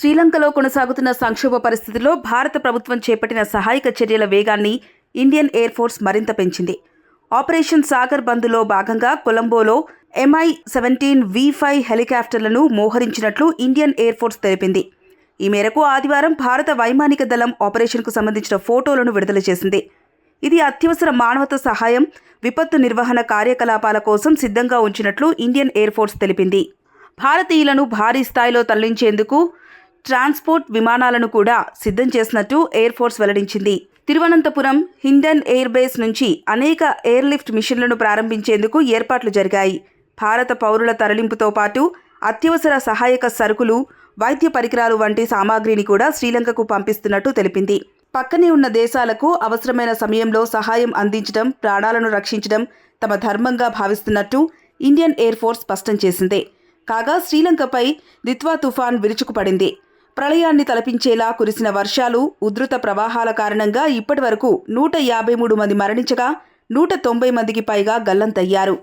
శ్రీలంకలో కొనసాగుతున్న సంక్షోభ పరిస్థితుల్లో భారత ప్రభుత్వం చేపట్టిన సహాయక చర్యల వేగాన్ని ఇండియన్ ఎయిర్ ఫోర్స్ మరింత పెంచింది. ఆపరేషన్ సాగర్ బంద్లో భాగంగా కొలంబోలో ఎంఐ సెవెంటీన్ వి ఫైవ్ హెలికాప్టర్లను మోహరించినట్లు ఇండియన్ ఎయిర్ ఫోర్స్ తెలిపింది. ఈ మేరకు ఆదివారం భారత వైమానిక దళం ఆపరేషన్కు సంబంధించిన ఫోటోలను విడుదల చేసింది. ఇది అత్యవసర మానవత సహాయం విపత్తు నిర్వహణ కార్యకలాపాల కోసం సిద్ధంగా ఉంచినట్లు ఇండియన్ ఎయిర్ ఫోర్స్ తెలిపింది. భారతీయులను భారీ స్థాయిలో తరలించేందుకు ట్రాన్స్పోర్ట్ విమానాలను కూడా సిద్ధం చేసినట్టు ఎయిర్ ఫోర్స్ వెల్లడించింది. తిరువనంతపురం హిండన్ ఎయిర్ బేస్ నుంచి అనేక ఎయిర్లిఫ్ట్ మిషన్లను ప్రారంభించేందుకు ఏర్పాట్లు జరిగాయి. భారత పౌరుల తరలింపుతో పాటు అత్యవసర సహాయక సరుకులు వైద్య పరికరాలు వంటి సామాగ్రిని కూడా శ్రీలంకకు పంపిస్తున్నట్టు తెలిపింది. పక్కనే ఉన్న దేశాలకు అవసరమైన సమయంలో సహాయం అందించడం ప్రాణాలను రక్షించడం తమ ధర్మంగా భావిస్తున్నట్టు ఇండియన్ ఎయిర్ ఫోర్స్ స్పష్టం చేసింది. కాగా శ్రీలంకపై దిత్వా తుఫాన్ విరుచుకుపడింది. ప్రళయాన్ని తలపించేలా కురిసిన వర్షాలు ఉధృత ప్రవాహాల కారణంగా ఇప్పటి వరకు నూట యాభై మూడు మంది మరణించగా నూట తొంభై మందికి పైగా గల్లంతయ్యారు.